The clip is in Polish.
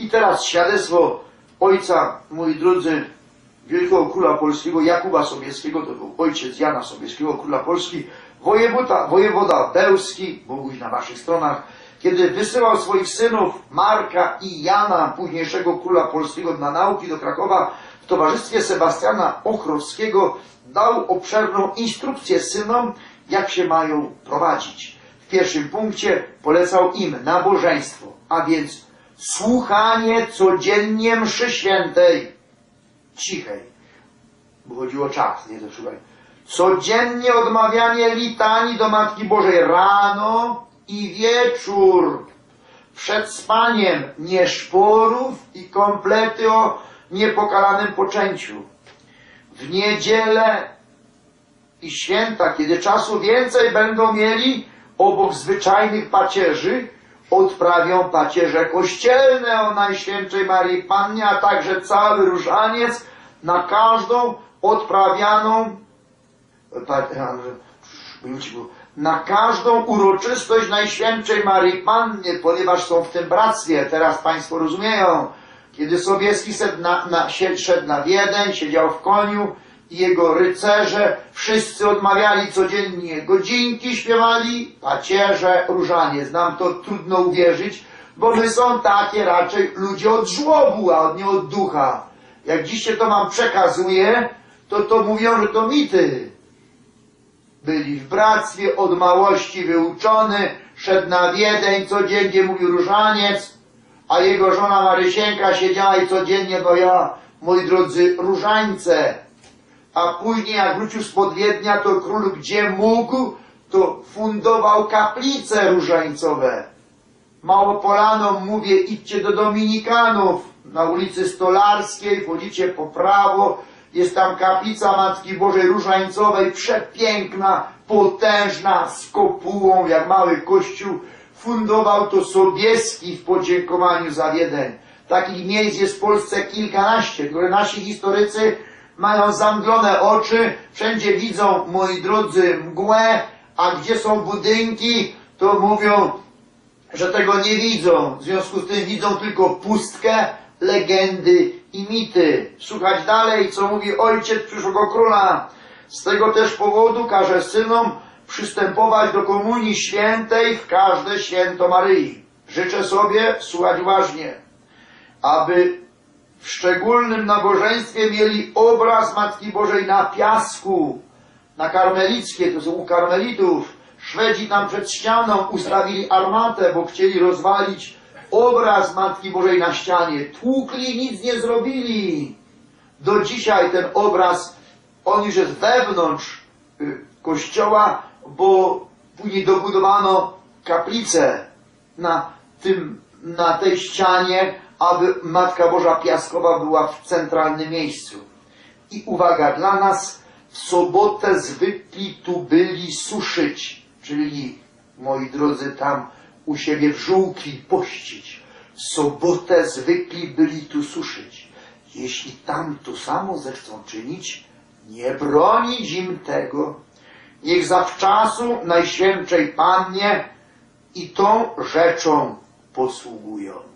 I teraz świadectwo ojca, moi drodzy, wielkiego króla polskiego Jakuba Sobieskiego, to był ojciec Jana Sobieskiego, króla Polski, wojewoda, wojewoda Bełski, Boguś na waszych stronach, kiedy wysyłał swoich synów Marka i Jana, późniejszego króla polskiego na nauki do Krakowa, w towarzystwie Sebastiana Ochrowskiego dał obszerną instrukcję synom, jak się mają prowadzić. W pierwszym punkcie polecał im nabożeństwo, a więc słuchanie codziennie mszy świętej, cichej, bo chodziło o czas, nie słuchaj. Codziennie odmawianie litanii do Matki Bożej rano i wieczór. Przed spaniem nie szporów i komplety o niepokalanym poczęciu. W niedzielę i święta, kiedy czasu więcej będą mieli, obok zwyczajnych pacierzy, odprawią pacierze kościelne o Najświętszej Marii Pannie, a także cały różaniec na każdą odprawianą na każdą uroczystość Najświętszej Marii Pannie, ponieważ są w tym bractwie, teraz Państwo rozumieją, kiedy Sobieski na, na, szedł na Wiedeń, siedział w koniu i jego rycerze, wszyscy odmawiali codziennie godzinki, śpiewali pacierze, różaniec. Nam to trudno uwierzyć, bo my są takie raczej ludzie od żłobu, a nie od ducha. Jak dziś się to wam przekazuje, to to mówią, że to mity. Byli w bractwie, od małości wyuczony, szedł na Wiedeń, codziennie mówił różaniec, a jego żona Marysieńka siedziała i codziennie, bo ja, moi drodzy, różańce. A później, jak wrócił spod Wiednia, to król gdzie mógł, to fundował kaplice różańcowe. Małopolanom mówię, idźcie do Dominikanów, na ulicy Stolarskiej, wchodzicie po prawo, jest tam kaplica Matki Bożej Różańcowej, przepiękna, potężna, z kopułą, jak mały kościół. Fundował to Sobieski w podziękowaniu za Wiedeń. Takich miejsc jest w Polsce kilkanaście, które nasi historycy mają zamglone oczy, wszędzie widzą, moi drodzy, mgłę, a gdzie są budynki, to mówią, że tego nie widzą. W związku z tym widzą tylko pustkę, legendy i mity. Słuchać dalej, co mówi ojciec przyszłego króla. Z tego też powodu każe synom przystępować do komunii świętej w każde święto Maryi. Życzę sobie słuchać uważnie, aby w szczególnym nabożeństwie mieli obraz Matki Bożej na piasku, na karmelickie, to są u karmelitów. Szwedzi tam przed ścianą ustawili armatę, bo chcieli rozwalić obraz Matki Bożej na ścianie. Tłukli, nic nie zrobili. Do dzisiaj ten obraz, on już jest wewnątrz y, kościoła, bo później dobudowano kaplicę na, tym, na tej ścianie, aby Matka Boża Piaskowa była w centralnym miejscu. I uwaga, dla nas w sobotę zwykli tu byli suszyć, czyli, moi drodzy, tam u siebie w żółki pościć. W sobotę zwykli byli tu suszyć. Jeśli tam to samo zechcą czynić, nie bronić im tego. Niech zawczasu Najświętszej Pannie i tą rzeczą posługują.